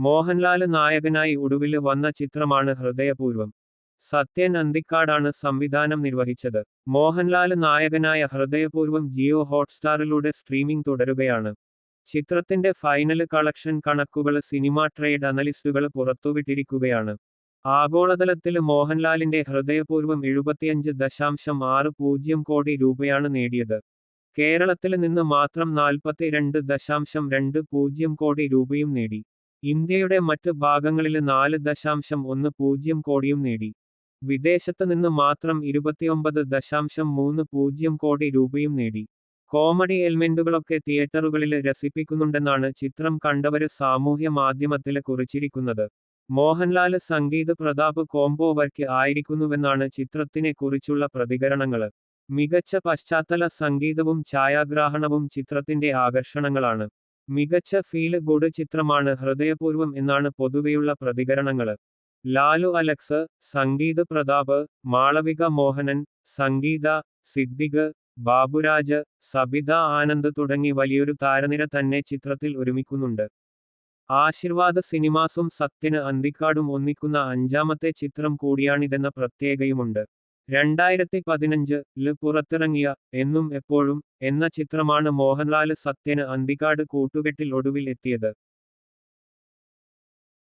മോഹൻലാൽ നായകനായി ഒടുവിൽ വന്ന ചിത്രമാണ് ഹൃദയപൂർവം. സത്യൻ അന്തിക്കാടാണ് സംവിധാനം നിർവഹിച്ചത്. മോഹൻലാൽ നായകനായ ഹൃദയപൂർവം ജിയോ ഹോട്ട്സ്റ്റാറിലൂടെ സ്ട്രീമിംഗ് തുടരുകയാണ്. ചിത്രത്തിന്റെ ഫൈനൽ കളക്ഷൻ കണക്കുകൾ സിനിമാ ട്രേഡ് അനലിസ്റ്റുകൾ പുറത്തുവിട്ടിരിക്കുകയാണ്. ആഗോളതലത്തിൽ മോഹൻലാലിന്റെ ഹൃദയപൂർവം എഴുപത്തിയഞ്ച് ദശാംശം ആറ് പൂജ്യം കോടി രൂപയാണ് നേടിയത്. കേരളത്തിൽ നിന്ന് മാത്രം നാൽപ്പത്തിരണ്ട് ദശാംശം രണ്ട് പൂജ്യം കോടി രൂപയും നേടി. ഇന്ത്യയുടെ മറ്റ് ഭാഗങ്ങളിൽ നാല് ദശാംശം ഒന്ന് പൂജ്യം കോടിയും നേടി. വിദേശത്ത് നിന്ന് മാത്രം ഇരുപത്തിയൊമ്പത് ദശാംശം മൂന്ന് പൂജ്യം കോടി രൂപയും നേടി. കോമഡി എലിമെന്റുകളൊക്കെ തിയേറ്ററുകളിൽ രസിപ്പിക്കുന്നുണ്ടെന്നാണ് ചിത്രം കണ്ടവര് സാമൂഹ്യ മാധ്യമത്തിൽ കുറിച്ചിരിക്കുന്നത്. മോഹൻലാൽ സംഗീത് പ്രതാപ് കോംബോ വർക്ക് ആയിരിക്കുന്നുവെന്നാണ് ചിത്രത്തിനെ കുറിച്ചുള്ള പ്രതികരണങ്ങൾ മികച്ച പശ്ചാത്തല സംഗീതവും ഛായാഗ്രാഹണവും ചിത്രത്തിന്റെ ആകർഷണങ്ങളാണ്. മികച്ച ഫീൽ ഗുഡ് ചിത്രമാണ് ഹൃദയപൂർവം എന്നാണ് പൊതുവെയുള്ള പ്രതികരണങ്ങൾ ലാലു അലക്സ് സംഗീത് പ്രതാപ് മാളവിക മോഹനൻ സംഗീത സിദ്ദിഖ് ബാബുരാജ് സബിത ആനന്ദ് തുടങ്ങി വലിയൊരു താരനിര തന്നെ ചിത്രത്തിൽ ഒരുമിക്കുന്നുണ്ട്. ആശീർവാദ് സിനിമാസും സത്യന് അന്തിക്കാടും ഒന്നിക്കുന്ന അഞ്ചാമത്തെ ചിത്രം കൂടിയാണിതെന്ന പ്രത്യേകയുമുണ്ട് രണ്ടായിരത്തി പതിനഞ്ച് ൽ പുറത്തിറങ്ങിയ എന്നും എപ്പോഴും എന്ന ചിത്രമാണ് മോഹൻലാൽ സത്യന് അന്തിക്കാട് കൂട്ടുകെട്ടിൽ ഒടുവിൽ എത്തിയത്.